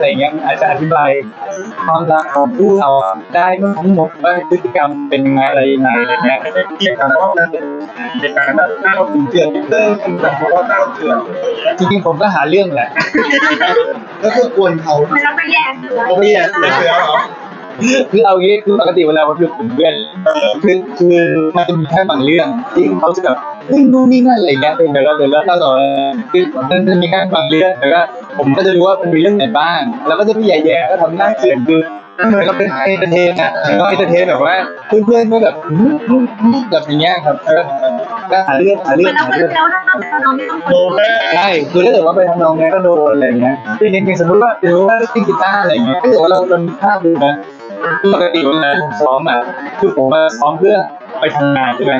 อะไรเงี้ยมันอาจจะอธิบายความรักของคู่เราได้ทั้งหมดว่าพฤติกรรมเป็นยังไงอะไรยังไงอะไรเงี้ยเกี่ยวกับว่ามันเป็นเหตุการณ์แบบน่าเราถึงเตือนเรื่องแบบว่าน่าเราเตือนจริงๆผมก็หาเรื่องแหละก็คือกวนเขามันเราไปแย่งเสือเขาไม่แย่เสือเหรอ คือเอางี้คือปกติเวลาผมอยู่กับเพื่อนคือคือมันจะมีแค่บางเรื่องที่เขาจะแบบเฮ้ยนู่นนี่นั่นอะไรเงี้ยเดี๋ยวเราเดี๋ยวเราเล่าต่อคือมันจะมีแค่บางเรื่องแต่ว่าผมก็จะรู้ว่ามันมีเรื่องไหนบ้าง แล้วก็จะไม่แย่ๆก็ทำหน้าเขินคือเหมือนเราเป็นเอนเตอร์เทนอะก็เอนเตอร์เทนแบบว่าเพื่อนๆก็แบบแบบอย่างเงี้ยครับเออก็หาเรื่องหาเหเรื่มือองนเราหาไปเรื่องแล้วนะคะเราไม่ต้องโดนแม่ใช่คือถ้าเกิดว่าไปทำนองนี้ก็โดนอะไรอย่างเงี้ยคือจริงๆสมมติว่าหรือว่าเล่นกีตาร์อะไรอย่างเงี้ยถ้าเกิดว่าเราเราภาพดูนะ ปกติเวลาผมซ้อมอะคือผมมาซ้อมเพื่อไปทำงานใช่ไหม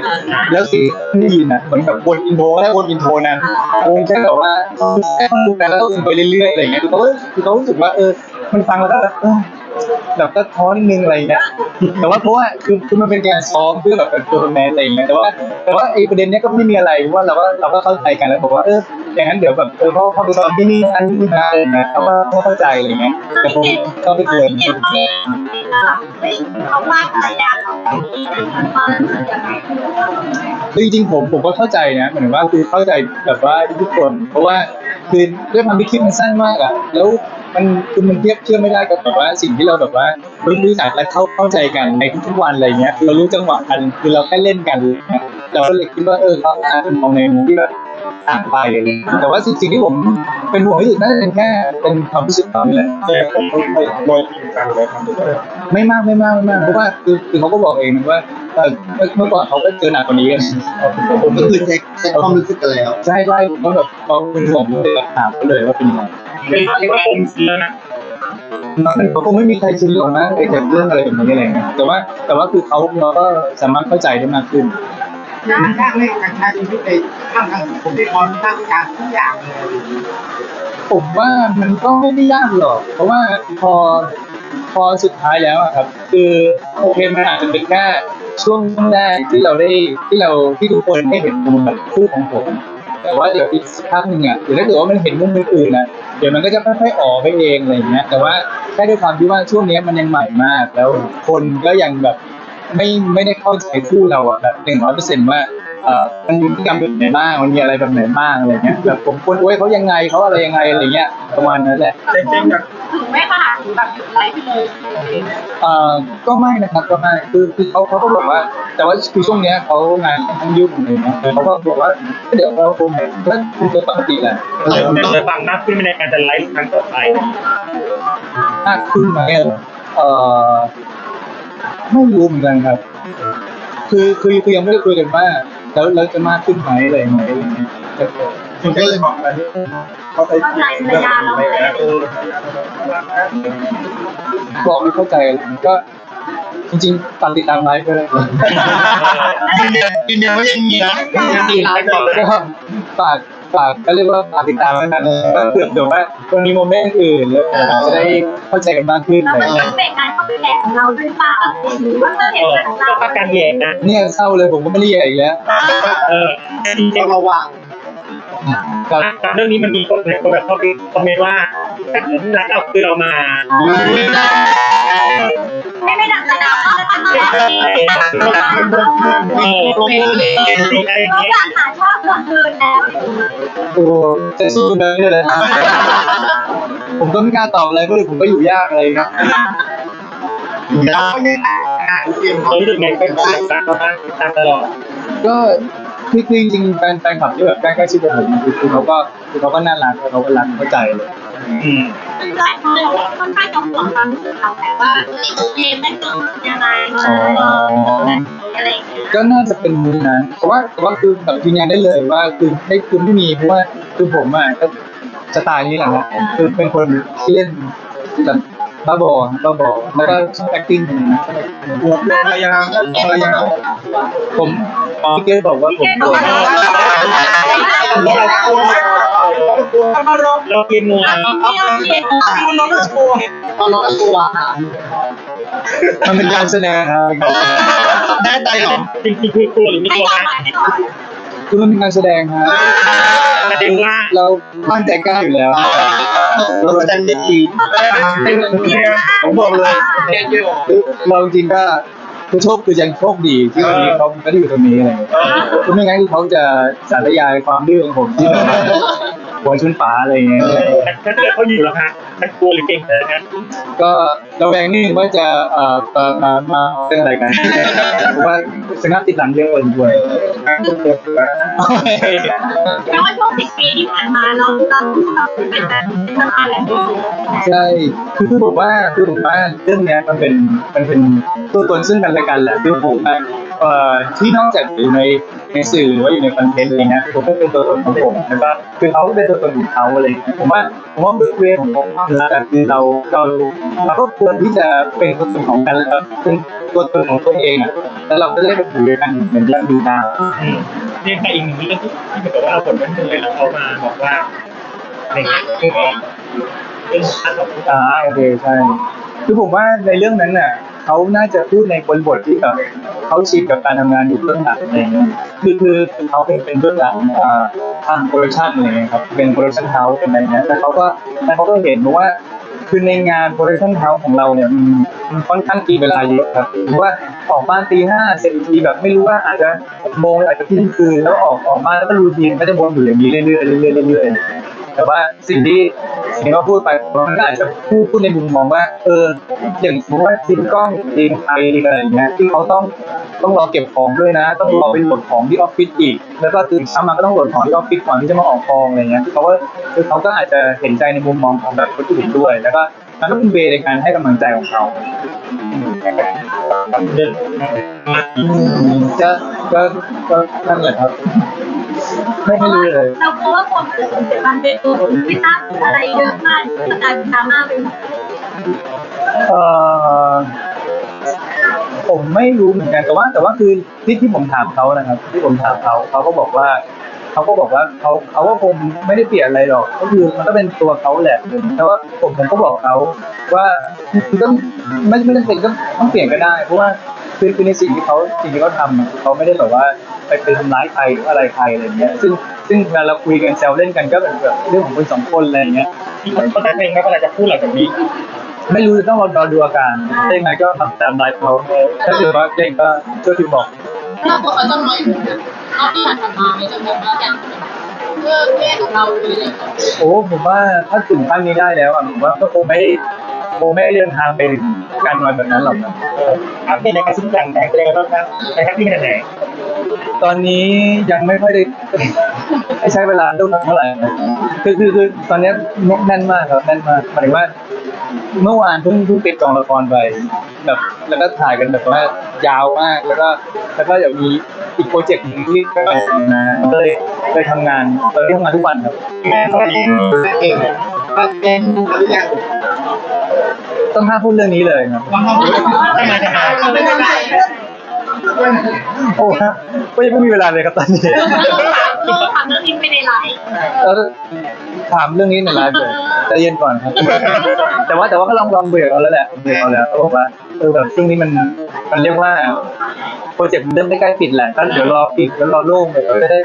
แล้วสิ่งที่ได้ยินอะเหมือนกับวนอินโทรแค่วนอินโทรนั้นวงแค่แบบว่าแค่ดูกันแล้วก็ไปเรื่อยๆอะไรเงี้ยคือเขาคือเขารู้สึกว่าเออมันฟังแล้วก็แบบแบบก็ท้อนิดนึงอะไรเงี้ยแต่ว่าเพราะว่าคือคือมันเป็นการซ้อมเพื่อแบบเป็นตัวแมนอะไรเงี้ยแต่ว่าแต่ว่าไอ้ประเด็นเนี้ยก็ไม่มีอะไรเพราะว่าเราก็เราก็เข้าใจกันแล้วบอกว่าเออ อย่างนั้นเดี๋ยวแบบเออเขาเขาไปซ้อมที่นี่อันนี้นะอะไรางเงี้ยเขาก็เขาเข้าใจอะไรอย่างเงี้ยแต่ผมก็ไม่เคยเขาว่าอนนั้นมันยังไงคือจริงๆผมผมก็เข้าใจนะเหมายถึงว่าคือเข้าใจแบบว่าทุกคน เพราะว่าคือด้วยความที่คลิปมันสั้นมากอะแล้วมันคือมันเทียบเทียบไม่ได้กับแบบว่าสิ่งที่เราแบบว่ารู้รู้จักและเข้าเข้าใจกันในทุกๆวันอะไรเงี้ยเรารู้จังหวะกันคือเราแค่เล่นกันเราก็เลยคิดว่าเออเขาอาจจะมองในมุมที่แบบ ต่างไปอะไรเงี้ยแต่ว่าสิ่งสิ่งที่ผมเป็นห่วงที่สุดน่าจะเป็นแค่เป็นความรู้สึกเขานี่แหละแต่ผมไม่โดยจริงจังเลยทำด้วยไม่มากไม่มากไม่มากเพราะว่าคือคือเขาก็บอกเองนะว่าเออเมื่อเมื่อก่อนเขาก็เจอหนักกว่านี้กันผมก็คือเช็คเช็คความรู้สึกกันแล้วใช่ใช่ผมก็แบบเขาเป็นห่วงเลยถามเขาเลยว่าเป็นยังไงเป็นว่าผมเสียนะเขาคงไม่มีใครชินหรอกนะไอ้กับเรื่องอะไรแบบนี้อะไรเงี้ยแต่ว่าแต่ว่าคือเขาเราก็สามารถเข้าใจได้มากขึ้นมันยากเลยการใช้ชีวิตใน ท่ามกลางผมที่พร้อมทั้งการทุกอย่างเลยผมว่ามันก็ไม่ได้ยากหรอก เพราะว่าพอพอสุดท้ายแล้วอะครับ คือโอเคมันอาจจะเป็นแค่ช่วงแรกที่เราได้ที่เราที่ทุกคนได้เห็นมุมแบบคู่ของผม แต่ว่าเดี๋ยวอีกสักพักหนึ่งอะหรือถ้าเกิดว่ามันเห็นมุมอื่นๆนะเดี๋ยวมันก็จะค่อยๆออกไปเองอะไรอย่างเงี้ย แต่ว่าแค่ด้วยความที่ว่าช่วงนี้มันยังใหม่มาก แล้วคนก็ยังแบบไม่ไม่ได้เข้าใจคู่เราอะแบบหนึ่งร้อยเปอร์เซ็นต์ว่า เอ่อมันมีพฤติกรรมแบบไหนบ้างมันมีอะไรแบบไหนบ้างอะไรเงี้ยแบบผมควรอวยเขายังไงเขาอะไรยังไงอะไรเงี้ยประมาณนั้นแหละจริงๆแบบถึงไม่ขนาดถึงแบบหยุดไลฟ์ไปเลยเอ่อก็ไม่นะครับก็ไม่คือคือเขาเขาก็บอกว่า แต่ว่าคือช่วงเนี้ยเขางานค่อนข้างยุ่งเลยนะเขาก็บอกว่าเดี๋ยวเราคงก็คือปกติแหละจะฟังมากขึ้นในการจะไลฟ์ครั้งต่อไปมากขึ้นไหมอะเอ่อไม่รู้เหมือนกันครับ คือคือคือยังไม่ได้คุยกันว่า แล้วเราจะมากขึ้นไหมอะไรไหมอะไรอย่างเงี้ยคุณก็เลยบอกอะไรเขาไปเรื่องอะไรนะเออบอกไม่เข้าใจอะไรก็จริงๆฝากติดตามไลฟ์ก็ได้กินยังไม่ยังมีนะยังมีไลฟ์ก่อนก็ฝาก ฝากก็เรียกว่าฝากติดตามแล้วกันก็เผื่อเดี๋ยวว่ามันมีโมเมนต์อื่นแล้วจะได้เข้าใจกันมากขึ้นแล้วอะไรมันอย่างต้เงี้อยงเป็นการเข้าไปแข่งของเราด้วยป่ะหรือว่าเห็นของเราก็ประกันแยกนะเนี่ยเศร้าเลยผมก็ไม่ได้ใหญ่อีกแล้วเออจริงต้องระวัง ครับๆเรื่องนี้มันมีคนคนแบบเขาไปคอมเมนต์ว่ารักเอาคือเรามาไม่ไม่ดังกระดาษเขาจะทำอะไรเออตรงนี้เลยอะไรอย่างเราเงี้ยอยากหาชอบคนอื่นแล้วโอ้จะสู้เลยเลย ผมก็ไม่กล้าตอบอะไรเพราะเดี๋ยวผมก็อยู่ยากอะไรครับแล้วนี่เตรียมรู้สึกไงเป็นตามตามตามตลอดก็ คือคือจริงๆแฟนแฟนคลับที่แบบใกล้ๆชิดกับผมคือคือเขาก็คือเขาก็น่ารักเขาก็รักเข้าใจเลยอืมหลายคนค่อนข้างจะห่วงความรู้สึกเราแต่ว่าเกมไม่ต้องยังไงอะไรอย่างเงี้ยก็น่าจะเป็นมุมนั้นเพราะว่าแต่ว่าคือแบบยืนยันได้เลยว่าคือไม่คือไม่มีเพราะว่าคือผมอะก็สไตล์นี้แหละนะคือเป็นคนที่เล่นแบบ บ้าบอบ้าบอแล้วก็ชอบ acting อย่างนี้ปวดภรรยาภรรยาผมพี่เกดบอกว่าผมโดเรากินงัวคุณน้องก็กลัวตอนน้องตัวมันเป็นการแสดงครับได้ใจหรอจริงๆคือกลัวหรือไม่กลัว ต่อนะไปให้ต่อคือมันเป็นการแสดงฮะจริงว่าเรามั่นใจกล้าอยู่แล้วเราแสดงดีผมบอกเลยเก่งอยู่คือเราจริงๆก็คือโชคคือยังโชคดีที่วันนี้เขาไม่ได้อยู่ตรงนี้อะไรอย่างเงี้ยคือไม่งั้นคือเขาจะสารยายความดื้อของผมที่แบบหัวชุนฝาอะไรอย่างเงี้ย ถ้าเกิดเขาอยู่แล้วฮะมันกลัวหรือเก่งแต่นะก็เราแวงนี่ว่าจะเอ่อมามามาเป็นอะไรกันเพราะว่าสงับติดหลังเยอะเกินด้วยแปลว่าช่วงสิบปีที่ผ่านมาเราเราเราเป็นแบบทำอะไรใช่คือคือผมว่าคือผมว่าเรื่องเนี้ยมันเป็นมันเป็นตัวตนซึ่งกันและกันแหละคือผมว่า เอ่อที่นอกจากอยู่ในในสื่อหรือว่าอยู่ในคอนเทนต์อะไรเงี้ยผมก็เป็นตัวตนของผมแล้วก็คือเขาก็เป็นตัวตนของเขาอะไรเงี้ยผมว่าผมว่าเวของผมแล้วแต่คือเราเราเราก็ควรที่จะเป็นตัวตนของกันแล้วเป็นตัวตนของตัวเองอะแล้วเราก็ได้ไปอยู่ด้วยกันเหมือนกันดูดาวนี่แต่อีกหนึ่งเรื่องที่ที่เหมือนกับว่าเราผลมันเลยแล้วเขามาบอกว่าในเรื่องของเรื่องการตอบอ่าโอเคใช่คือผมว่าในเรื่องนั้นน่ะ เขาน่าจะพูดในบนบทที่แบบเขาชินกับการทำงานอยู่เบื้องหลังอะไรเงี้ยคือคือเขาเป็นเป็นเบื้องหลังทางโปรดักชันอะไรเงี้ยครับเป็นโปรดักชันเฮาส์เป็นอะไรเงี้ยแต่เขาก็แต่เขาก็เห็นว่าคือในงานโปรดักชันเฮาส์ของเราเนี่ยมันมันค่อนข้างกินเวลาเยอะครับหรือว่าออกบ้านตีห้าเสร็จทีแบบไม่รู้ว่าอาจจะโมงอาจจะเที่ยงคืนแล้วออกออกมาแล้วก็รูทีนก็จะวนอยู่อย่างนี้เรื่อยๆเรื่อยๆเรื่อยๆแต่ว่าสิ่งที่ สิ่งที่เขาพูดไปมันก็อาจจะพูดพูดในมุมมองว่า เอออย่างสมมติว่าทีมกล้องทีมไทยอะไรอย่างเงี้ยที่เขาต้องต้องรอเก็บของด้วยนะ ต้องรอไปโหลดของที่ออฟฟิศอีก แล้วก็ตื่นเช้ามาก็ต้องโหลดของที่ออฟฟิศก่อนที่จะมาออกกองอะไรเงี้ยเขาก็คือเขาก็อาจจะเห็นใจในมุมมองของแบบคนอื่นด้วยแล้วก็มันก็เป็นเวในการให้กำลังใจของเขาเรื่องก็ก็ก็นั่นแหละครับ ไม่ไม่รู้เลย เรากลัวว่าความรู้สึกมันเป็นตัวที่สร้างอะไรเยอะมากกลายเป็นดราม่าไปหมดเอ่อผมไม่รู้เหมือนกันแต่ว่า แต่ว่าคือที่ที่ผมถามเขานะครับ ที่ผมถามเขาเขาก็บอกว่าเขาก็บอกว่าเขาเขาก็คงไม่ได้เปลี่ยนอะไรหรอก ก็คือมันก็เป็นตัวเขาแหละแต่ว่าผมผมก็บอกเขาว่าคือต้องไม่ไม่จำเป็นต้องต้องเปลี่ยนก็ได้ เพราะว่าคือคือในสิ่งที่เขาสิ่งที่เขาทำอะเขาไม่ได้แบบว่า ไปไปทำร้ายใครหรืออะไรใครอะไรเงี้ย ซึ่งซึ่งเวลาเราคุยกันแซวเล่นกันก็เป็นแบบเรื่องของคนสองคนอะไรเงี้ยที่เขาเขาแต่เองไม่เป็นไรจะพูดหลังจากนี้ ไม่รู้ต้องรอรอดูอาการถ้ายังไงก็ทำตามไลฟ์เขาถ้าเกิดว่าเก่งก็ช่วยพิมพ์บอกเราบอกเขาต้องน้อยอยู่นะรอบที่ผ่านมาไม่จะแบบว่าอย่างเลิกแย่ของเราหรืออะไรอย่างเงี้ยโอ้ผมว่าถ้าถึงขั้นนี้ได้แล้วอะผมว่าก็คงไม่ คงไม่เดินทางไปถึงการนอนแบบนั้นหรอกครับอัปเดตในการชิ้นต่างแต่งเป็นยังไงบ้างครับในแฮปปี้ขนาดไหนตอนนี้ยังไม่ค่อยได้ไม่ใช้เวลาเท่าเท่าไหร่นะคือคือคือตอนนี้แน่นมากครับแน่นมากหมายถึงว่าเมื่อวานเพิ่งเพิ่งปิดกองละครไปแบบแล้วก็ถ่ายกันแบบว่ายาวมากแล้วก็แล้วก็เดี๋ยวมีอีกโปรเจกต์หนึงที่กำลังทำงานก็เลยไปทำงานตอนนี้ทำงานทุกวันครับแม่ตอนนี้เก่งถ้าเก่งหรือยัง ต้องห้ามพูดเรื่องนี้เลยครับ ทำไมทำไมไม่เป็นไรโอ้ครับก็ยังไม่มีเวลาเลยครับตอนนี้เราทำเรื่องนี้ไปในไลฟ์แล้วถามเรื่องนี้ในไลฟ์เลยใจเย็นก่อนครับ แต่ว่าแต่ว่าก็ลองลองเบื่อเอาแล้วแหละเบื่อเอาแล้วเขาบอกว่าเออแบบช่วงนี้มันมันเรียกว่าโปรเจกต์มันเริ่มใกล้ๆปิดแหละก็เดี๋ยวรอปิดแล้วรอโล่งเลยก็จะได้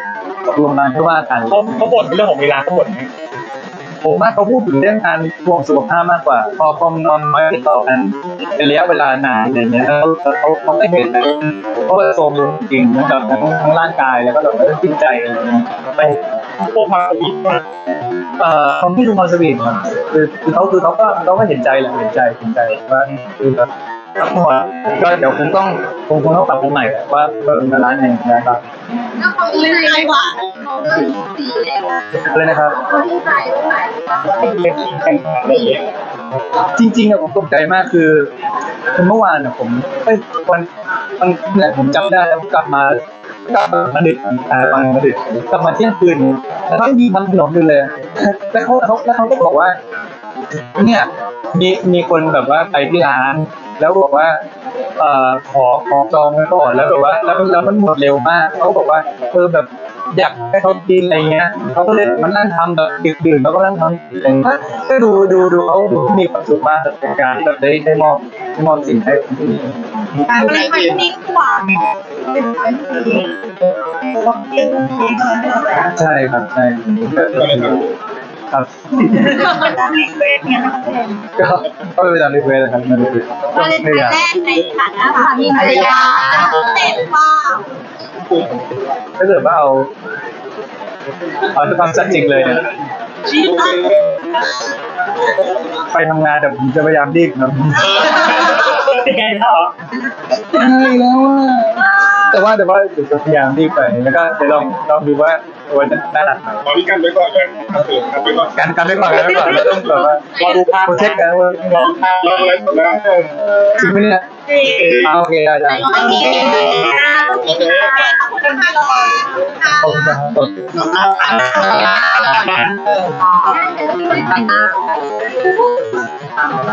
ตกลงมาเพื่อว่ากันเขาเขาบ่นเรื่องของเวลาเขาบ่นไหม ผมว่าเขาพูดถึงเรื่องการห่วงสุขภาพมากกว่า พอพอนอนน้อยติดต่อกันเป็นระยะเวลานานอย่างเงี้ยแล้วเขาเขาไม่เห็นเลยเพราะว่าโซมลงจริงนะครับทั้งทั้งร่างกายแล้วก็แบบเรื่องจิตใจอะไรเงี้ยไปพวกมาสวีทเอ่อเขาไม่ดูมาสวีทคือคือเขาคือเขาก็เขาก็เห็นใจแหละเห็นใจเห็นใจว่าคือแบบ ทั้งหมดก็เดี๋ยวคงต้องคงคงต้องปรับปรุงใหม่แหละว่าเออร้านไหนนะครับแล้วเขาด้ไรหวานเขาเริ่มสีแล้วอะไรนะครับเขาที่ใส่ใส่เป็นแข่งขันอะไรอย่างเงี้ยจริงๆอะผมตกใจมากคือคือเมื่อวานอะผมเอ้ยวันวันเนี่ยผมจำได้แล้วกลับมากลับมาดึกอ่ามามาดึกกลับมาเที่ยงคืนแล้วเขามีทำขนมอยู่เลยแล้วเขาแล้วเขาก็บอกว่า เนี่ยมีมีคนแบบว่าไปที่ร้าน แล้วบอกว่าเอ่อขอขอจองไว้ก่อนแล้วแบบว่า แล้วแล้วมันหมดเร็วมากเขาบอกว่าเออแบบอยากให้เขากินอะไรเงี้ยเขาก็เลยมานั่งทำแบบตื่นๆแล้วก็นั่งทำอะไรเงี้ยก็ดูดูดูเขามีความสุขมากกับการที่แบบได้ได้มอบได้มอบสิ่งให้คนอื่นอะไรที่ดีกว่าใช่ครับใช่ ครับก็ก็ไปตามรีเควสนะครับมันคือวาเลนไทน์แรกในฐานะสามีภรรยาเต็มมากถ้าเกิดว่าเอาเอาความสัจจริงเลยเนี่ยไปทำงานแต่ผมจะพยายามรีบครับเป็นไงแล้วเหรอใช่แล้วอะแต่ว่าแต่ว่าเดี๋ยวจะพยายามรีบไปแล้วก็เดี๋ยวลองลองดูว่าว่าจะน่ารักไหมตอนนี้กันไว้ก่อนเลยครับกันไว้ก่อนกันกันไว้ก่อนกันไว้ก่อนเราต้องแบบว่ารอดูภาพโปรเช็คกันว่าลองทำเราอะไรหมดแล้วจริงไหมเนี่ยอ่าโอเคได้ได้ไม่มีไม่มีขอบคุณค่ะขอบคุณครับ